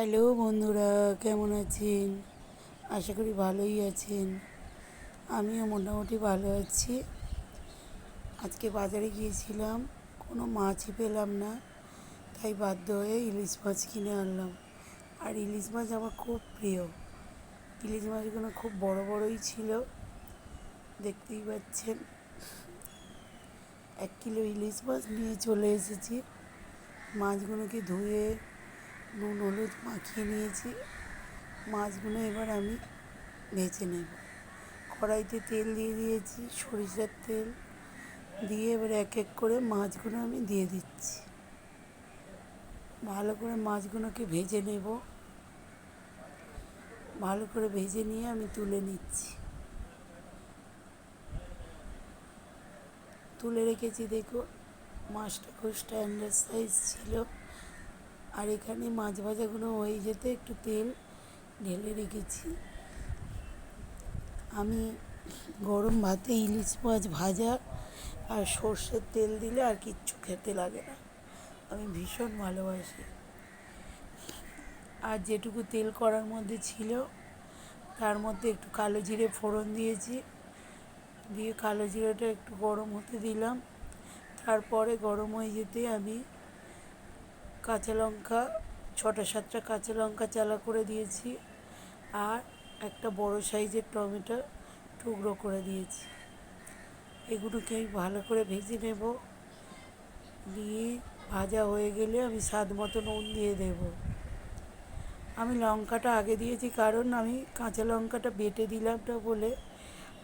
Hello বন্ধুরা, কেমন আছেন? আশা করি ভালোই আছেন। আমিও মোটামুটি ভালো আছি। আজকে বাজারে গিয়েছিলাম, কোনো মাছই পেলাম না, তাই বাধ্য হয়ে ইলিশ মাছ কিনে আনলাম। আর ইলিশ মাছ আমার খুব প্রিয়। ইলিশ মাছগুলো খুব বড় বড়ই ছিল, দেখতেই পাচ্ছেন। এক কিলো ইলিশ মাছ নিয়ে চলে এসেছি। মাছগুলোকে ধুয়ে নুন, হলুদ মাখিয়ে নিয়েছি। মাছগুলো এবার আমি ভেজে নেব। কড়াইতে তেল দিয়ে দিয়েছি, সরিষার তেল দিয়ে এবার এক এক করে মাছগুলো আমি দিয়ে দিচ্ছি। ভালো করে মাছগুলোকে ভেজে নেব। ভালো করে ভেজে নিয়ে আমি তুলে নিচ্ছি। তুলে রেখেছি দেখো মাছটা খুব স্ট্যান্ডার্ড সাইজ ছিল। আর এখানে মাছ ভাজাগুলো হয়ে যেতে একটু তেল ঢেলে রেখেছি। আমি গরম ভাতে ইলিশ মাছ ভাজা আর সর্ষের তেল দিলে আর কিচ্ছু খেতে লাগে না। আমি ভীষণ ভালোবাসি। আর যেটুকু তেল করার মধ্যে ছিল, তার মধ্যে একটু কালো জিরে ফোড়ন দিয়েছি। দিয়ে কালো জিরেটা একটু গরম হতে দিলাম। তারপরে গরম হয়ে যেতে আমি কাঁচা লঙ্কা, ছটা সাতটা কাঁচা লঙ্কা চালা করে দিয়েছি আর একটা বড় সাইজের টমেটো টুকরো করে দিয়েছি। এগুলোকে আমি ভালো করে ভেজে নেব। দিয়ে ভাজা হয়ে গেলে আমি স্বাদ মতো নুন দিয়ে দেব। আমি লঙ্কাটা আগে দিয়েছি কারণ আমি কাঁচা লঙ্কাটা বেটে দিলাম না বলে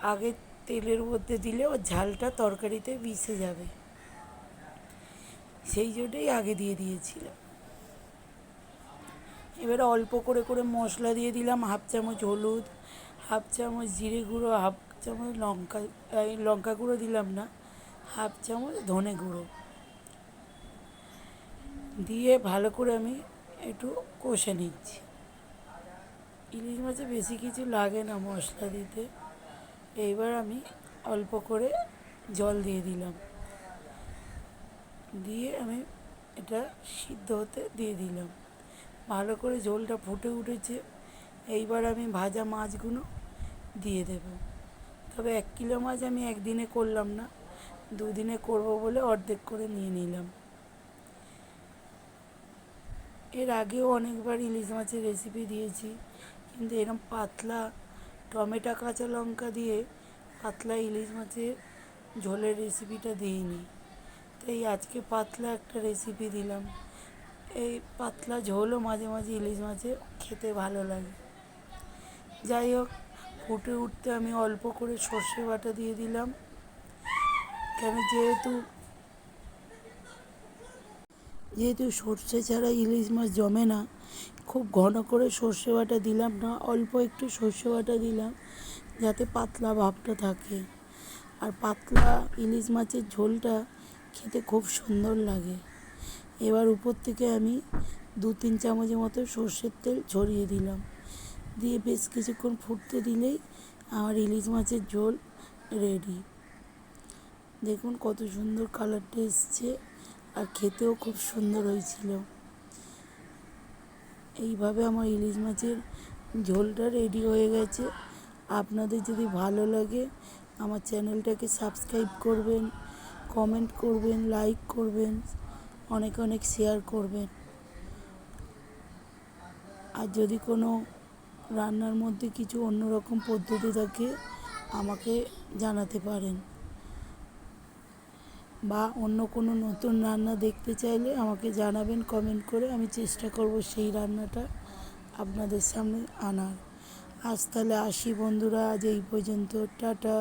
আগে তেলের মধ্যে দিলে ওর ঝালটা তরকারিতে মিশে যাবে। সেই জন্যই আগে দিয়ে দিয়েছিলাম। এবারে অল্প করে করে মশলা দিয়ে দিলাম, হাফ চামচ হলুদ, হাফ চামচ জিরে গুঁড়ো, হাফ চামচ লঙ্কা লঙ্কা গুঁড়ো দিলাম না, হাফ চামচ ধনে গুঁড়ো। দিয়ে ভালো করে আমি একটু কষে নিচ্ছি। ইলিশ মাছে বেশি কিছু লাগে না মশলা দিতে। এইবার আমি অল্প করে জল দিয়ে দিলাম। দিয়ে আমি এটা সিদ্ধ হতে দিয়ে দিলাম। ভালো করে ঝোলটা ফুটে উঠেছে। এইবার আমি ভাজা মাছগুলো দিয়ে দেব। তবে এক কিলো মাছ আমি একদিনে করলাম না। দুদিনে করব বলে অর্ধেক করে নিয়ে নিলাম। এর আগেও অনেকবার ইলিশ মাছের রেসিপি দিয়েছি। কিন্তু এরম পাতলা টমেটো, কাঁচা লঙ্কা দিয়ে পাতলা ইলিশ মাছের ঝোলের রেসিপিটা দিইনি। তাই আজকে পাতলা একটা রেসিপি দিলাম। এই পাতলা ঝোলও মাঝে মাঝে ইলিশ মাছের খেতে ভালো লাগে। যাই হোক, ফুটে উঠতে আমি অল্প করে সর্ষে বাটা দিয়ে দিলাম। কেন যেহেতু যেহেতু সর্ষে ছাড়া ইলিশ মাছ জমে না, খুব ঘন করে সর্ষে বাটা দিলাম না, অল্প একটু সর্ষে বাটা দিলাম যাতে পাতলা ভাবটা থাকে। আর পাতলা ইলিশ মাছের ঝোলটা খেতে খুব সুন্দর লাগে। এবার উপর থেকে আমি দু তিন চামচের মতো সর্ষের তেল ছড়িয়ে দিলাম। দিয়ে বেশ কিছুক্ষণ ফুটতে দিলেই আমার ইলিশ মাছের ঝোল রেডি। দেখুন কত সুন্দর কালারটা এসছে আর খেতেও খুব সুন্দর হয়েছিল। এইভাবে আমার ইলিশ মাছের ঝোলটা রেডি হয়ে গেছে। আপনাদের যদি ভালো লাগে, আমার চ্যানেলটাকে সাবস্ক্রাইব করবেন। কমেন্ট করবেন লাইক করবেন, অনেক অনেক শেয়ার করবেন। আর যদি কোনো রান্নার মধ্যে কিছু অন্যরকম পদ্ধতি থাকে, আমাকে জানাতে পারেন। বা অন্য কোনো নতুন রান্না দেখতে চাইলে আমাকে জানাবেন কমেন্ট করে আমি চেষ্টা করব সেই রান্নাটা আপনাদের সামনে আনার। আজ তাহলে আসি বন্ধুরা, আজ এই পর্যন্ত, টাটা।